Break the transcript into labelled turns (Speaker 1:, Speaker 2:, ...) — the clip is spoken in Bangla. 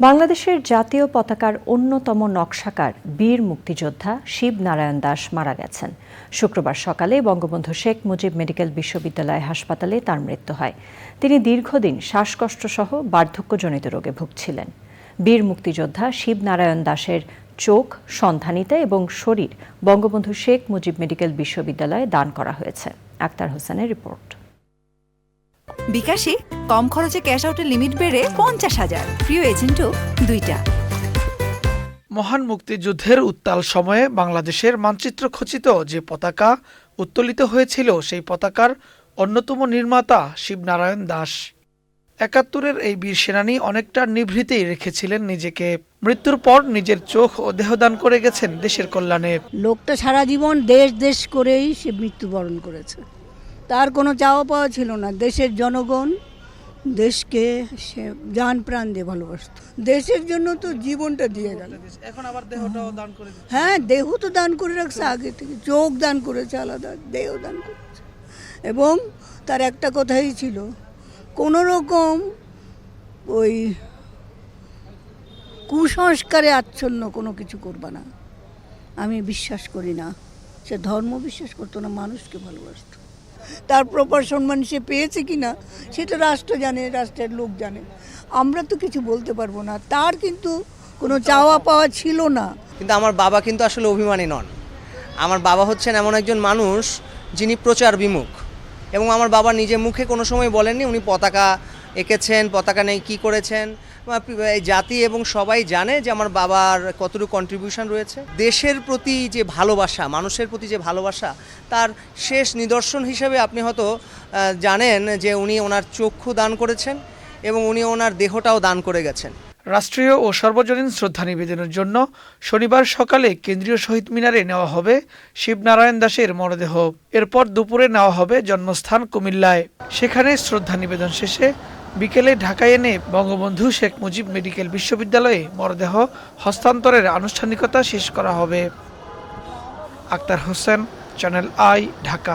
Speaker 1: বাংলাদেশের জাতীয় পতাকার অন্যতম নকশাকার বীর মুক্তিযোদ্ধা শিব নারায়ণ দাস মারা গেছেন। শুক্রবার সকালে বঙ্গবন্ধু শেখ মুজিব মেডিকেল বিশ্ববিদ্যালয় হাসপাতালে তার মৃত্যু হয়। তিনি দীর্ঘদিন শ্বাসকষ্ট সহ বার্ধক্যজনিত রোগে ভুগছিলেন। বীর মুক্তিযোদ্ধা শিব নারায়ণ দাসের চোখ, সন্ধানিতা এবং শরীর বঙ্গবন্ধু শেখ মুজিব মেডিকেল বিশ্ববিদ্যালয়ে দান করা হয়েছে। আক্তার হোসেনের রিপোর্ট।
Speaker 2: বিকাশে কম খরচে ক্যাশ আউটের লিমিট বেড়ে পঞ্চাশ হাজার। প্রিয় এজেন্টও দুইটা।
Speaker 3: মহান মুক্তিযুদ্ধের উত্তাল সময়ে বাংলাদেশের মানচিত্র খচিত যে পতাকা উত্তোলিত হয়েছিল সেই পতাকার অন্যতম নির্মাতা শিবনারায়ণ দাস। একাত্তরের এই বীর সেনানী অনেকটা নিভৃতেই রেখেছিলেন নিজেকে। মৃত্যুর পর নিজের চোখ ও দেহদান করে গেছেন দেশের কল্যাণে।
Speaker 4: লোকটা সারা জীবন দেশ দেশ করেই সে মৃত্যুবরণ করেছে। তার কোনো চাওয়া পাওয়া ছিল না। দেশের জনগণ দেশকে সে জান প্রাণ দিয়ে ভালোবাসত। দেশের জন্য তো জীবনটা দিয়ে গেল।
Speaker 3: এখন আবার দেহটাও দান করে
Speaker 4: হ্যাঁ দেহ তো দান করে রাখছে আগে থেকে চোখ দান করেছে আলাদা দেহ দান করেছে। এবং তার একটা কথাই ছিল কোনো রকম ওই কুসংস্কারে আচ্ছন্ন কোনো কিছু করবা না। আমি বিশ্বাস করি না। সে ধর্ম বিশ্বাস করতো না মানুষকে ভালোবাসতো। তার প্রপার সম্মান সে পেয়েছে কি না সেটা রাষ্ট্র জানে, রাষ্ট্রের লোক জানে। আমরা তো কিছু বলতে পারব না। তার কিন্তু কোনো চাওয়া পাওয়া ছিল না।
Speaker 5: কিন্তু আমার বাবা কিন্তু আসলে অভিমানী নন। আমার বাবা হচ্ছেন এমন একজন মানুষ যিনি প্রচার বিমুখ। এবং আমার বাবা নিজে মুখে কোনো সময় বলেননি, উনি পতাকা এঁকেছেন, পতাকা নেই, কী করেছেন? জাতি এবং সবাই জানে যে আমার বাবার কতটুকু কন্ট্রিবিউশন রয়েছে। দেশের প্রতি যে ভালোবাসা, মানুষের প্রতি যে ভালোবাসা, তার শেষ নিদর্শন হিসেবে আপনি হয়তো জানেন যে উনি ওনার চক্ষু দান করেছেন এবং উনি ওনার দেহটাও দান করে গেছেন।
Speaker 3: রাষ্ট্রীয় ও সর্বজনীন শ্রদ্ধা নিবেদনের জন্য শনিবার সকালে কেন্দ্রীয় শহীদ মিনারে নেওয়া হবে শিবনারায়ণ দাসের মরদেহ। এরপর দুপুরে নেওয়া হবে জন্মস্থান কুমিল্লায়। সেখানে শ্রদ্ধা নিবেদন শেষে বিকেলে ঢাকায় এনে বঙ্গবন্ধু শেখ মুজিব মেডিকেল বিশ্ববিদ্যালয়ে মরদেহ হস্তান্তরের আনুষ্ঠানিকতা শেষ করা হবে। Akhtar Hossain, channel I, Dhaka.